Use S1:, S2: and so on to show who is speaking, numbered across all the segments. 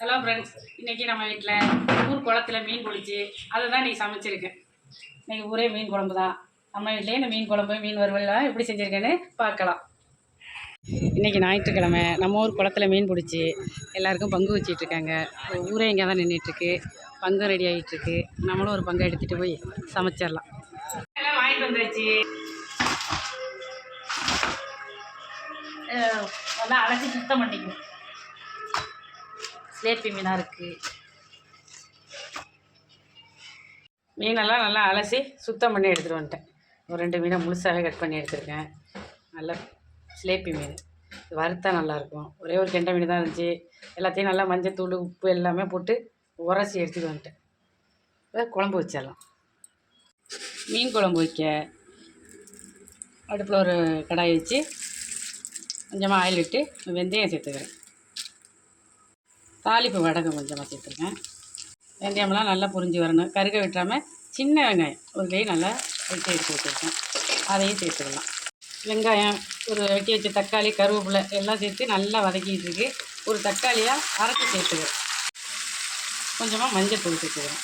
S1: Hello friends இன்றைக்கி நம்ம வீட்டில் ஊர் குளத்துல மீன் பிடிச்சி அதை தான் இன்றைக்கி சமைச்சிருக்கேன். இன்றைக்கி ஊரே மீன் குழம்பு தான். நம்ம வீட்லேயே இந்த மீன் குழம்பு மீன் வறுவல்லாம் எப்படி செஞ்சுருக்கேன்னு பார்க்கலாம். இன்றைக்கி ஞாயிற்றுக்கிழமை நம்ம ஊர் குளத்துல மீன் பிடிச்சி எல்லாருக்கும் பங்கு வச்சிட்ருக்காங்க ஊரே இங்கே தான் நின்றுட்டுருக்கு பங்கு ரெடி ஆகிட்டுருக்கு நம்மளும் ஒரு பங்கை எடுத்துகிட்டு போய் சமைச்சிடலாம். எல்லாம் வாங்கிட்டு வந்தாச்சு நல்லா அரைச்சி சுத்தம் பண்ணிக்கணும். சிலேப்பி மீனாக இருக்குது மீனெல்லாம் நல்லா அலசி சுத்தம் பண்ணி எடுத்துகிட்டு வந்துட்டேன். ஒரு ரெண்டு மீனை முழுசாகவே கட் பண்ணி எடுத்துருக்கேன். நல்லா சிலேபி மீன் வறுத்தா நல்லாயிருக்கும் ஒரே ஒரு கெண்டை மீன் தான் இருந்துச்சு. எல்லாத்தையும் நல்லா மஞ்சத்தூள் உப்பு எல்லாமே போட்டு உரசி எடுத்துகிட்டு வந்துட்டேன். இப்போ குழம்பு வச்சிடலாம். மீன் குழம்பு வைக்க அடுப்பில் ஒரு கடாய் வச்சு கொஞ்சமாக ஆயில் விட்டு வெந்தயம் சேர்த்துக்கிறேன். தாளிப்பு வடகம் கொஞ்சமாக சேர்த்துருக்கேன். வெந்தயம்லாம் நல்லா புரிஞ்சு வரணும். கருக விட்டாமல் சின்ன வெங்காயம் ஒரு கை நல்லா வெட்டி எடுத்து வச்சுருக்கேன். அதையும் சேர்த்துக்கலாம். வெங்காயம் ஒரு வெட்டி வச்ச தக்காளி கருவேப்பிலை எல்லாம் சேர்த்து நல்லா வதக்கிட்டு இருக்கு. ஒரு தக்காளியாக அரைச்சி சேர்த்துக்கிறேன். கொஞ்சமாக மஞ்சள் தூள் சேர்த்துக்கிறேன்.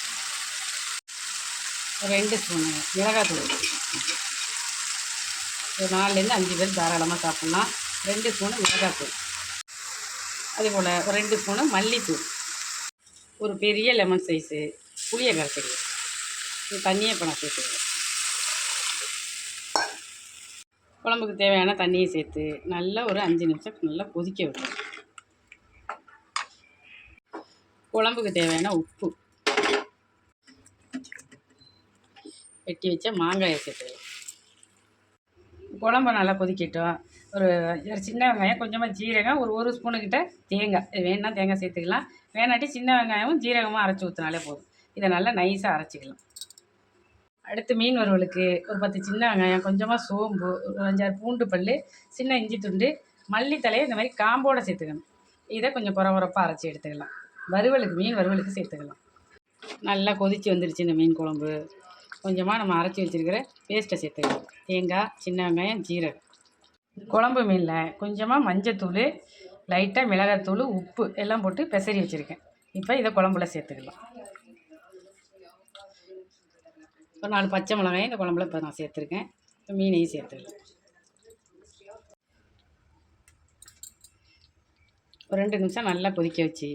S1: ஒரு ரெண்டு ஸ்பூன் மிளகாத்தூள். ஒரு நாலுலேருந்து அஞ்சு பேர் தாராளமாக சாப்பிட்லாம். ரெண்டு ஸ்பூனு மிளகாத்தூள். அதுபோல் ஒரு ரெண்டு ஸ்பூனு மல்லித்தூள். ஒரு பெரிய லெமன் சைஸு புளியை கரைச்சிடுவேன் இது தண்ணியை இப்போ நான் சேர்த்துக்கிறேன். குழம்புக்கு தேவையான தண்ணியை சேர்த்து நல்லா ஒரு அஞ்சு நிமிஷம் நல்லா கொதிக்க விட்டுருவேன் குழம்புக்கு தேவையான உப்பு. வெட்டி வச்ச மாங்காயை சேர்த்துக்கலாம். குழம்பு நல்லா கொதிக்கட்டும். ஒரு சின்ன வெங்காயம் கொஞ்சமாக ஜீரகம் ஒரு ஒரு ஸ்பூனுக்கிட்ட தேங்காய். வேணுன்னா தேங்காய் சேர்த்துக்கலாம். வேணாட்டி சின்ன வெங்காயமும் ஜீரகமும் அரைச்சி ஊற்றினாலே போதும். இதை நல்லா நைஸாக அரைச்சிக்கலாம். அடுத்து மீன் வறுவலுக்கு ஒரு பத்து சின்ன வெங்காயம் கொஞ்சமாக சோம்பு ஒரு அஞ்சாறு பூண்டு பல் சின்ன இஞ்சி துண்டு மல்லித்தலையை இந்த மாதிரி காம்போடு சேர்த்துக்கணும். இதை கொஞ்சம் குறை அரைச்சி எடுத்துக்கலாம். வறுவலுக்கு மீன் வறுவலுக்கு சேர்த்துக்கலாம். நல்லா கொதித்து வந்துருச்சு இந்த மீன் குழம்பு. கொஞ்சமாக நம்ம அரைச்சி வச்சுருக்கிற பேஸ்ட்டை சேர்த்துக்கலாம். தேங்காய் சின்ன வெங்காயம் ஜீரகம். குழம்பு மீனில் கொஞ்சமாக மஞ்சத்தூள் லைட்டாக மிளகாத்தூள் உப்பு எல்லாம் போட்டு பெசரி வச்சுருக்கேன். இப்போ இதை குழம்புல சேர்த்துக்கலாம். ஒரு நாலு பச்சை மிளகாயும் இந்த குழம்புல இப்போ நான் சேர்த்துருக்கேன். இப்போ மீனையும் சேர்த்துக்கலாம். ஒரு ரெண்டு நிமிஷம் நல்லா கொதிக்க வச்சு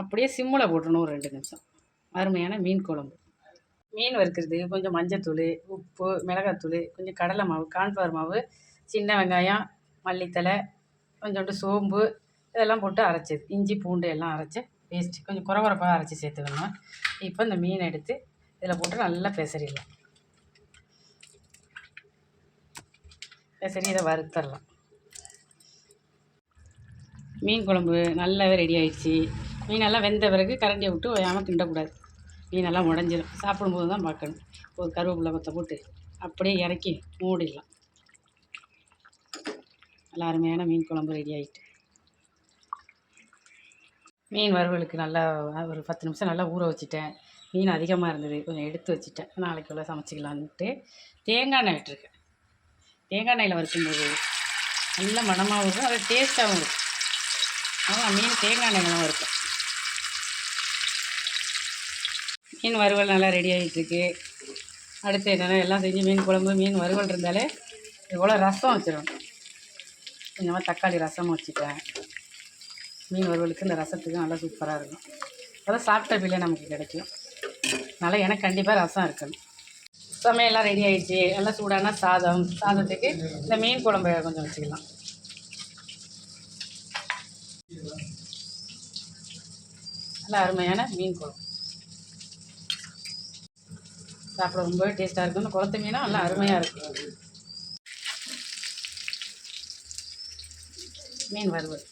S1: அப்படியே சிம்மில் போட்டணும் ஒரு ரெண்டு நிமிஷம். அருமையான மீன் குழம்பு. மீன் வறுக்கிறது கொஞ்சம் மஞ்சத்தூள் உப்பு மிளகாத்தூள் கொஞ்சம் கடலை மாவு கான்ஃப்ளவர் மாவு சின்ன வெங்காயம் மல்லித்தலை கொஞ்சோண்டு சோம்பு இதெல்லாம் போட்டு அரைச்சது இஞ்சி பூண்டு எல்லாம் அரைச்சி பேஸ்ட் கொஞ்சம் குறை குறைப்பாக அரைச்சி சேர்த்துக்கணும். இப்போ இந்த மீனை எடுத்து இதில் போட்டு நல்லா பெசரிடலாம் பெசரி இதை வறுத்தரலாம். மீன் குழம்பு நல்லாவே ரெடி ஆயிடுச்சு. மீனெல்லாம் வெந்த பிறகு கரண்டியை விட்டு ஓயாமல் கிண்டக்கூடாது மீனெல்லாம் உடஞ்சிடும் சாப்பிடும்போது தான் பார்க்கணும். ஒரு கருவேப்பிலை மொத்த போட்டு அப்படியே இறக்கி மூடிடலாம். நல்லா அருமையான மீன் குழம்பு ரெடி ஆகிட்டு மீன் வறுவலுக்கு நல்லா ஒரு பத்து நிமிஷம் நல்லா ஊற வச்சுட்டேன். மீன் அதிகமாக இருந்தது கொஞ்சம் எடுத்து வச்சுட்டேன். நாளைக்கு உள்ள சமைச்சிக்கலான்ட்டு தேங்காய் எண்ணெய் விட்டுருக்கேன். தேங்காய் எண்ணெயில் வறுக்கும்போது நல்ல மணமாகவும் இருக்கும் அது டேஸ்ட்டாகவும் இருக்கும். அதனால் மீன் தேங்காய் எண்ணெயில் தான் வறுப்பேன். மீன் வறுவல் நல்லா ரெடி ஆகிட்டுருக்கு அடுத்து என்னென்னா எல்லாம் செஞ்சு மீன் குழம்பு மீன் வறுவல் இருந்தாலே இவ்வளோ ரசம் வச்சிடணும் கொஞ்சமாக தக்காளி ரசம் வச்சுட்டேன். மீன் வறுவலுக்கு இந்த ரசத்துக்கு நல்லா சூப்பராக இருக்கும். அதான் சாப்பிட்ட பிள்ளை நமக்கு கிடைக்கும். அதனால் எனக்கு கண்டிப்பாக ரசம் இருக்கணும். சமையல்லாம் ரெடி ஆகிடுச்சி நல்லா சூடான சாதம் சாதத்துக்கு இந்த மீன் குழம்பு கொஞ்சம் வச்சுக்கலாம். நல்லா அருமையான மீன் குழம்பு. சாப்பிட ரொம்பவே டேஸ்ட்டாக இருக்கும். இந்த குளத்து மீனும் நல்லா அருமையாக இருக்கும். மீன் வறுவல்